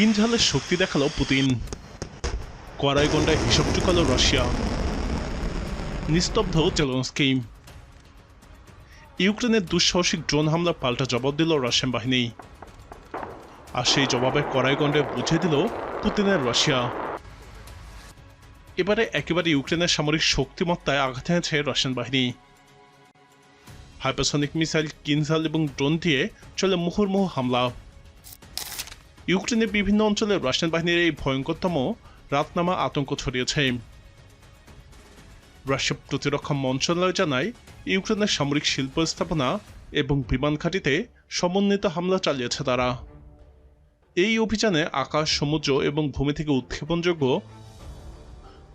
কিনঝালের শক্তি দেখাল পুতিন। কড়াই গন্ডায় হিসাব চুকালো রাশিয়া। নিস্তব্ধ জেলনস্কি ইউক্রেনের দুঃসাহসিক ড্রোন হামলা পাল্টা জবাব দিল রাশিয়ান বাহিনী। আর সেই জবাবে কড়াইগণ্ডে বুঝিয়ে দিল পুতিনের রাশিয়া। এবারে একেবারে ইউক্রেনের সামরিক শক্তিমত্তায় আঘাত এনেছে রাশিয়ান বাহিনী। হাইপারসনিক মিসাইল কিনজাল এবং ড্রোন দিয়ে চলে মুহুর্মুহু হামলা। ইউক্রেনের বিভিন্ন অঞ্চলে রাশিয়ান বাহিনীর এই ভয়ঙ্করতম রাতনামা আতঙ্ক ছড়িয়েছে। রাশিয়া প্রতিরক্ষা মন্ত্রণালয় জানায়, ইউক্রেনের সামরিক শিল্প স্থাপনা এবং বিমান ঘাঁটিতে সমন্বিত হামলা চালিয়েছে তারা। এই অভিযানে আকাশ, সমুদ্র এবং ভূমি থেকে উৎক্ষেপণযোগ্য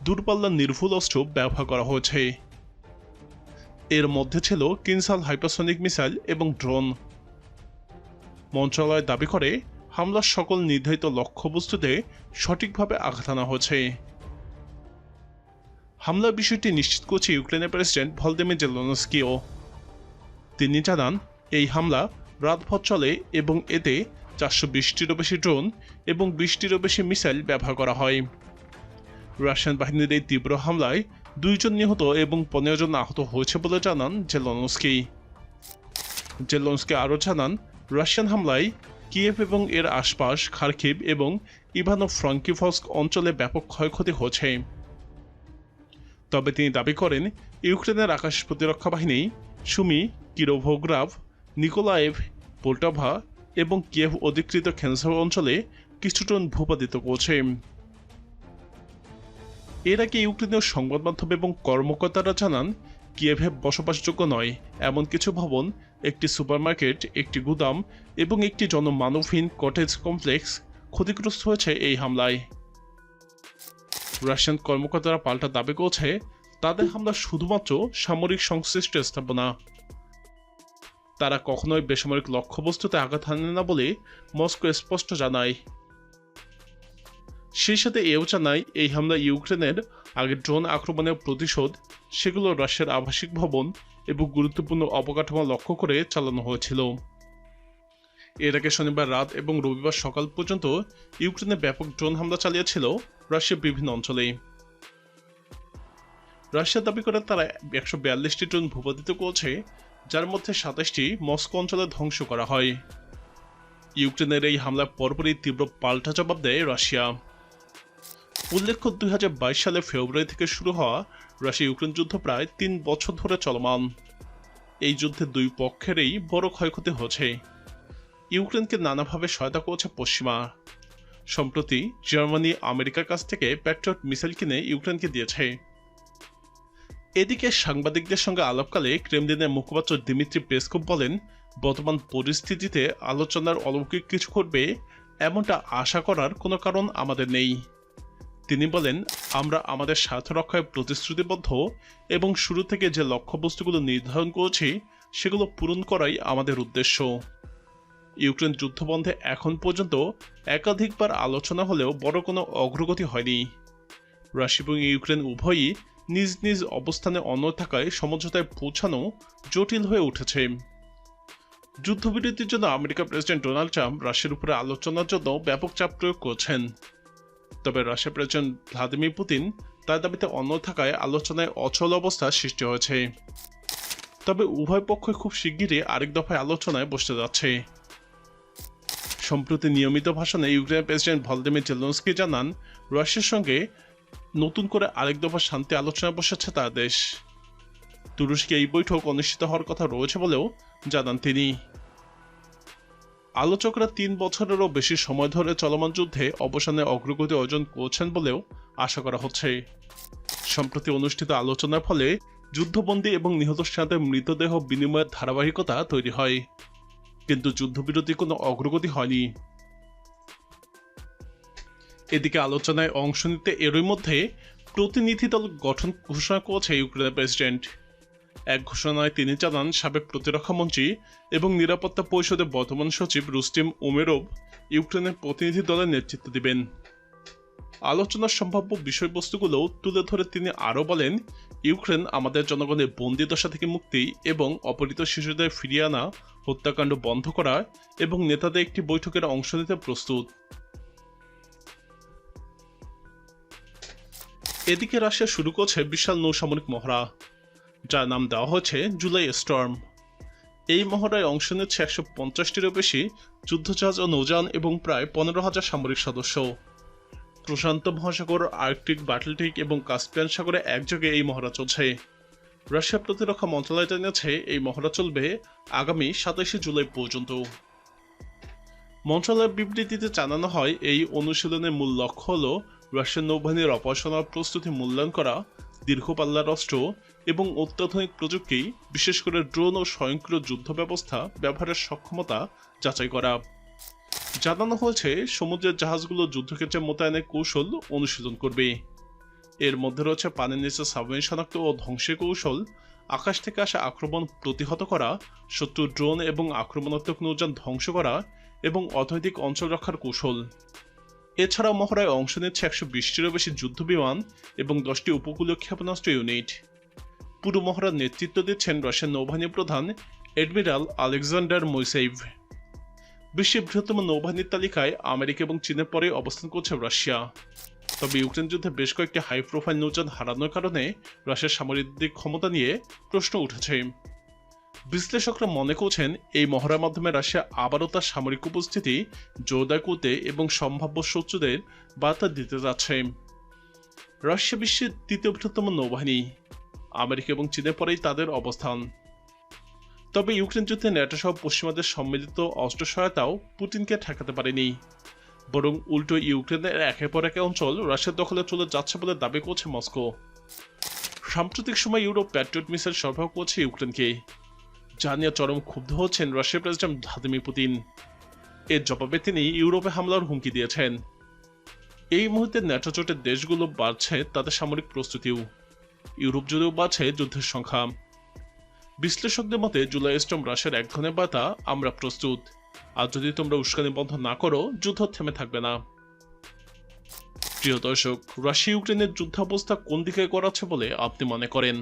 দূরপাল্লার নির্ভুল অস্ত্র ব্যবহার করা হয়েছে। এর মধ্যে ছিল কিনসাল হাইপারসনিক মিসাইল এবং ড্রোন। মন্ত্রণালয় দাবি করে হামলার সকল নির্ধারিত লক্ষ্যবস্তুতে সঠিকভাবে আঘাত আনা হয়েছে। হামলার বিষয়টি নিশ্চিত করছে ইউক্রেনের প্রেসিডেন্ট ভলদেমির জেলনস্কিও। তিনি জানান, এই হামলা রাতভর চলে এবং এতে চারশো বিশটিরও বেশি ড্রোন এবং বিশটিরও বেশি মিসাইল ব্যবহার করা হয়। রাশিয়ান বাহিনীর এই তীব্র হামলায় দুইজন নিহত এবং পনেরো জন আহত হয়েছে বলে জানান জেলনস্কি। জেলনস্কি আরও জানান, রাশিয়ান হামলায় কিয়েভ এবং এর আশপাশ খার্কিভ এবং ইভানো ফ্রাঙ্কিভস্ক অঞ্চলে ব্যাপক ক্ষয়ক্ষতি হয়েছে তবে তিনি দাবি করেন, ইউক্রেনের আকাশ প্রতিরক্ষা বাহিনী, সুমি, কিরোভোগ্রাভ, নিকোলায়েভ, পোল্টাভা এবং কিয়েভ অধিকৃত খেনসার অঞ্চলে কিছু টন ভূপাতিত করছে। এর আগে ইউক্রেনীয় সংবাদ মাধ্যম এবং কর্মকর্তারা জানান, কিয়েভে বসবাসযোগ্য নয়, এমন কিছু ভবন একটি সুপারমার্কেট, একটি গুদাম এবং একটি জনমানবহীন কটেজ কমপ্লেক্স ক্ষতিগ্রস্ত হয়েছে এই হামলায়। রাশিয়ান কর্মকর্তারা পাল্টা দাবি করছে, তাদের হামলা শুধুমাত্র সামরিক সংশ্লিষ্ট স্থাপনা। তারা কখনোই বেসামরিক লক্ষ্যবস্তুতে আঘাত হানে না বলে মস্কো স্পষ্ট জানায়। সেই সাথে এও জানায়, এই হামলা ইউক্রেনের আগে ড্রোন আক্রমণের প্রতিশোধ, সেগুলো রাশিয়ার আবাসিক ভবন এবং গুরুত্বপূর্ণ অবকাঠামো লক্ষ্য করে চালানো হয়েছিল। এর আগে শনিবার রাত এবং রবিবার সকাল পর্যন্ত ইউক্রেনে ব্যাপক ড্রোন হামলা চালিয়েছিল রাশিয়ার বিভিন্ন অঞ্চলে। রাশিয়া দাবি করে তারা একশো বিয়াল্লিশটি ড্রোন ভূপাতিত করেছে, যার মধ্যে সাতাশটি মস্কো অঞ্চলে ধ্বংস করা হয়। ইউক্রেনের এই হামলার পরপরই তীব্র পাল্টা জবাব দেয় রাশিয়া। উল্লেখ্য দুই হাজার বাইশ সালে ফেব্রুয়ারি থেকে শুরু হওয়া রাশিয়া ইউক্রেন যুদ্ধ প্রায় তিন বছর ধরে চলমান। এই যুদ্ধে দুই পক্ষেরই বড় ক্ষয়ক্ষতি হয়েছে। ইউক্রেনকে নানাভাবে সহায়তা করেছে পশ্চিমা। সম্প্রতি জার্মানি আমেরিকার কাছ থেকে প্যাট্রিয়ট মিসাইল কিনে ইউক্রেনকে দিয়েছে। এদিকে সাংবাদিকদের সঙ্গে আলাপকালে ক্রেমলিনের মুখপাত্র দিমিত্রি পেসকোভ বলেন, বর্তমান পরিস্থিতিতে আলোচনার অলৌকিক কিছু ঘটবে এমনটা আশা করার কোনো কারণ আমাদের নেই। তিনি বলেন, আমরা আমাদের স্বার্থ রক্ষায় প্রতিশ্রুতিবদ্ধ এবং শুরু থেকে যে লক্ষ্যবস্তুগুলো নির্ধারণ করেছি, সেগুলো পূরণ করাই আমাদের উদ্দেশ্য। ইউক্রেন যুদ্ধবন্ধে এখন পর্যন্ত একাধিকবার আলোচনা হলেও বড় কোনো অগ্রগতি হয়নি। রাশিয়া এবং ইউক্রেন উভয়ই নিজ নিজ অবস্থানে অন্য থাকায় সমঝোতায় পৌঁছানো জটিল হয়ে উঠেছে। যুদ্ধবিরতির জন্য আমেরিকা প্রেসিডেন্ট ডোনাল্ড ট্রাম্প রাশিয়ার উপরে আলোচনার জন্য ব্যাপক চাপ প্রয়োগ করছেন। তবে রাশিয়ার প্রেসিডেন্ট ভ্লাদিমির পুতিন। তার দাবিতে অন্য থাকায় আলোচনায় অচল অবস্থা সৃষ্টি হয়েছে। তবে উভয় পক্ষই খুব শিগগিরই আরেক দফায় আলোচনায় বসতে যাচ্ছে। সম্প্রতি নিয়মিত ভাষণে ইউক্রেনের প্রেসিডেন্ট ভলদিমির জেলনস্কি জানান, রাশিয়ার সঙ্গে নতুন করে আরেক দফা শান্তি আলোচনায় বসেছে তার দেশ। তুরস্কে এই বৈঠক অনুষ্ঠিত হওয়ার কথা রয়েছে বলেও জানান তিনি। আলোচকরা তিন বছরেরও বেশি সময় ধরে চলমান যুদ্ধে অবসানে অগ্রগতি অর্জন করছেন বলেও আশা করা হচ্ছে। সম্প্রতি অনুষ্ঠিত আলোচনার ফলে যুদ্ধবন্দী এবং নিহত সাথে মৃতদেহ বিনিময়ের ধারাবাহিকতা তৈরি হয়। কিন্তু যুদ্ধবিরতি কোনো অগ্রগতি হয়নি। এদিকে আলোচনায় অংশ নিতে এরই মধ্যে প্রতিনিধি দল গঠন ঘোষণা করেছে ইউক্রেনের প্রেসিডেন্ট। এক ঘোষণায় তিনি জানান, সাবেক প্রতিরক্ষা মন্ত্রী এবং নিরাপত্তা পরিষদের বর্তমান সচিব রুস্টিম উমেরোভ ইউক্রেনের প্রতিনিধি দলের নেতৃত্ব দেবেন। আলোচনার সম্ভাব্য বিষয়বস্তুগুলো তুলে ধরে তিনি আরও বলেন, ইউক্রেন আমাদের জনগণের বন্দি দশা থেকে মুক্তি এবং অপহৃত শিশুদের ফিরিয়ে আনা, হত্যাকাণ্ড বন্ধ করা এবং নেতাদের একটি বৈঠকের অংশ নিতে প্রস্তুত। এদিকে রাশিয়া শুরু করছে বিশাল নৌসামরিক মহড়া। যার নাম দেওয়া হয়েছে জুলাই স্টর্ম। এই মহড়ায় অংশ নিচ্ছে একশো পঞ্চাশটিরও বেশি যুদ্ধজাহাজ ও নৌযান এবং প্রায় পনেরো হাজার সামরিক সদস্য। প্রশান্ত মহাসাগর, আর্কটিক, বাটলটিক এবং কাস্পিয়ান সাগরে একযোগে এই মহড়া চলছে। রাশিয়া প্রতিরক্ষা মন্ত্রণালয় জানিয়েছে, এই মহড়া চলবে আগামী সাতাশে জুলাই পর্যন্ত। মন্ত্রণালয়ের বিবৃতিতে জানানো হয়, এই অনুশীলনের মূল লক্ষ্য হল রাশিয়ান নৌবাহিনীর অপারেশনাল প্রস্তুতি মূল্যায়ন করা দীর্ঘ পাল্লার অস্ত্র এবং অত্যাধুনিক প্রযুক্তি বিশেষ করে ড্রোন ও স্বয়ংক্রিয় যুদ্ধ ব্যবস্থা ব্যবহারের সক্ষমতা যাচাই করা। জানানো হয়েছে, সমুদ্রের জাহাজগুলো যুদ্ধক্ষেত্রে মোতায়েনের কৌশল অনুশীলন করবে। এর মধ্যে রয়েছে পানির নিচে সাবমেরিন শনাক্ত ও ধ্বংসের কৌশল, আকাশ থেকে আসা আক্রমণ প্রতিহত করা, শত্রু ড্রোন এবং আক্রমণাত্মক নৌযান ধ্বংস করা এবং অর্থনৈতিক অঞ্চল রক্ষার কৌশল। এছাড়াও মহড়ায় অংশ নিচ্ছে একশো বিশটিরও বেশি যুদ্ধ বিমান এবং দশটি উপকূলীয় ক্ষেপণাস্ত্র ইউনিট। পুরো মহড়ার নেতৃত্ব দিচ্ছেন রাশিয়ার নৌবাহিনী প্রধান এডমিরাল আলেকজান্ডার মোইসেইভ বিশ্বের বৃহত্তম নৌবাহিনীর তালিকায় আমেরিকা এবং চীনের পরে অবস্থান করছে রাশিয়া। তবে ইউক্রেন যুদ্ধে বেশ কয়েকটি হাই প্রোফাইল নৌযান হারানোর কারণে রাশিয়ার সামরিক ক্ষমতা নিয়ে প্রশ্ন উঠেছে। বিশ্লেষকরা মনে করছেন, এই মহড়ার মাধ্যমে রাশিয়া আবারও তার সামরিক উপস্থিতি, জোরদার করতে এবং সম্ভাব্য শত্রুদের বার্তা দিতে যাচ্ছে। রাশিয়া বিশ্বের তৃতীয় বৃহত্তম নৌবাহিনী, আমেরিকা এবং চীনের পরেই তাদের অবস্থান। তবে ইউক্রেন যুদ্ধে ন্যাটো সহ পশ্চিমাদের সম্মিলিত অস্ত্র সহায়তাও পুতিনকে ঠেকাতে পারেনি। বরং উল্টো ইউক্রেনের একের পর এক অঞ্চল রাশিয়ার দখলে চলে যাচ্ছে বলে দাবি করছে মস্কো। সাম্প্রতিক সময় ইউরোপ প্যাট্রিয়ট মিসাইল সরবরাহ করছে ইউক্রেনকে। যা নিয়ে চরম ক্ষুব্ধ হচ্ছেন রাশিয়ার প্রেসিডেন্ট ভ্লাদিমির পুতিন। এর জবাবে তিনি ইউরোপে হামলার হুমকি দিয়েছেন। এই মুহূর্তে ন্যাটো জোটের দেশগুলো বাড়ছে, তাদের সামরিক প্রস্তুতিও। ইউরোপ জুড়েও বাড়ছে যুদ্ধের সংখ্যা। বিশ্লেষকদের মতে, জুলাই স্টম রাশিয়ার এক ধরনের বার্তা, আমরা প্রস্তুত। আর যদি তোমরা উস্কানি বন্ধ না করো, যুদ্ধ থেমে থাকবে না। প্রিয় দর্শক রাশিয়া ইউক্রেনের যুদ্ধাবস্থা কোন দিকে করাচ্ছে বলে আপনি মনে করেন?